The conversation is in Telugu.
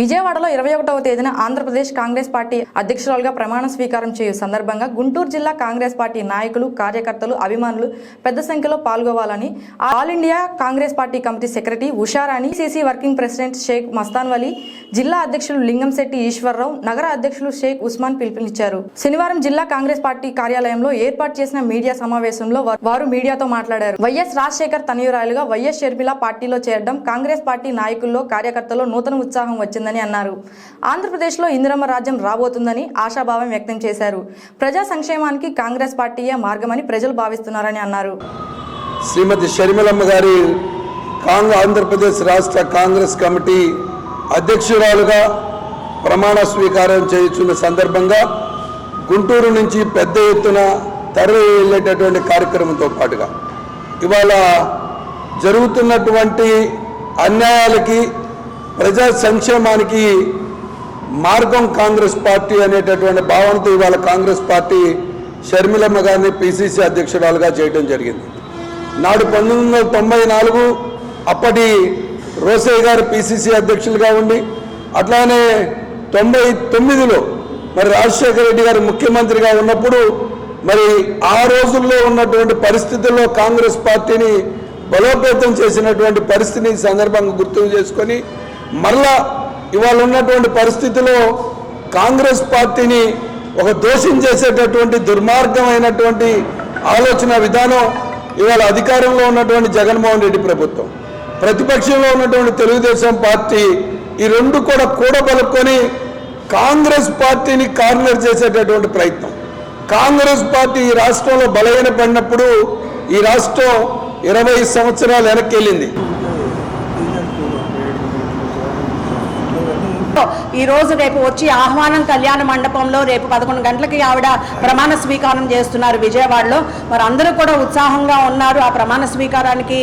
విజయవాడలో ఇరవై ఒకటవ తేదీన ఆంధ్రప్రదేశ్ కాంగ్రెస్ పార్టీ అధ్యక్షురాలుగా ప్రమాణ స్వీకారం చేయు సందర్భంగా గుంటూరు జిల్లా కాంగ్రెస్ పార్టీ నాయకులు కార్యకర్తలు అభిమానులు పెద్ద సంఖ్యలో పాల్గొవాలని all India Congress party committee secretary Usharani CC working president Shaik Mastan Vali జిల్లా అధ్యక్షులు లింగంశెట్టి ఈశ్వరరావు నగర అధ్యక్షులు షేక్ ఉస్మాన్ పిలుపునిచ్చారు. శనివారం జిల్లా కాంగ్రెస్ పార్టీ కార్యాలయంలో ఏర్పాటు చేసిన మీడియా సమావేశంలో వారు మీడియాతో మాట్లాడారు. వైఎస్ రాజశేఖర్ తనయురాలుగా వైఎస్ షర్మిల పార్టీలో చేరడం కాంగ్రెస్ పార్టీ నాయకుల్లో కార్యకర్తల్లో నూతన ఉత్సాహం వచ్చిందని అన్నారు. ఆంధ్రప్రదేశ్లో ఇందిరమ్మ రాజ్యం రాబోతుందని ఆశాభావం వ్యక్తం చేశారు. ప్రజా సంక్షేమానికి కాంగ్రెస్ పార్టీయే మార్గమని ప్రజలు భావిస్తున్నారని అన్నారు. శ్రీమతి షర్మిలమ్మ గారి ఆంధ్రప్రదేశ్ రాష్ట్ర కాంగ్రెస్ కమిటీ అధ్యక్షురాలుగా ప్రమాణ స్వీకారం చేయుచున్న సందర్భంగా గుంటూరు నుంచి పెద్ద ఎత్తున తరలి వెళ్ళేటటువంటి కార్యక్రమంతో పాటుగా ఇవాళ జరుగుతున్నటువంటి అన్యాయాలకి ప్రజా సంక్షేమానికి మార్గం కాంగ్రెస్ పార్టీ అనేటటువంటి భావనతో ఇవాళ కాంగ్రెస్ పార్టీ షర్మిలమ్మ గారిని పిసిసి అధ్యక్షురాలుగా చేయడం జరిగింది. నాడు పంతొమ్మిది వందల తొంభై నాలుగు అప్పటి రోసయ్య గారు పిసిసి అధ్యక్షులుగా ఉండి అట్లానే తొంభై తొమ్మిదిలో మరి రాజశేఖర రెడ్డి గారు ముఖ్యమంత్రిగా ఉన్నప్పుడు మరి ఆ రోజుల్లో ఉన్నటువంటి పరిస్థితుల్లో కాంగ్రెస్ పార్టీని బలోపేతం చేసినటువంటి పరిస్థితిని సందర్భంగా గుర్తు చేసుకొని మరలా ఇవాళ ఉన్నటువంటి పరిస్థితిలో కాంగ్రెస్ పార్టీని ఒక దోషం చేసేటటువంటి దుర్మార్గమైనటువంటి ఆలోచన విధానం ఇవాళ అధికారంలో ఉన్నటువంటి జగన్మోహన్ రెడ్డి ప్రభుత్వం. ప్రతిపక్షంలో ఉన్నటువంటి తెలుగుదేశం పార్టీ ఈ రెండు కూడా కూడబలుకొని కాంగ్రెస్ పార్టీని కార్నర్ చేసేటటువంటి ప్రయత్నం. కాంగ్రెస్ పార్టీ ఈ రాష్ట్రంలో బలహీనపడినప్పుడు ఈ రాష్ట్రం ఇరవై సంవత్సరాలు వెనక్కి వెళ్ళింది. ఈ రోజు రేపు వచ్చి ఆహ్వానం కళ్యాణ మండపంలో రేపు పదకొండు గంటలకి ఆవిడ ప్రమాణ స్వీకారం చేస్తున్నారు విజయవాడలో. మరి అందరూ కూడా ఉత్సాహంగా ఉన్నారు. ఆ ప్రమాణ స్వీకారానికి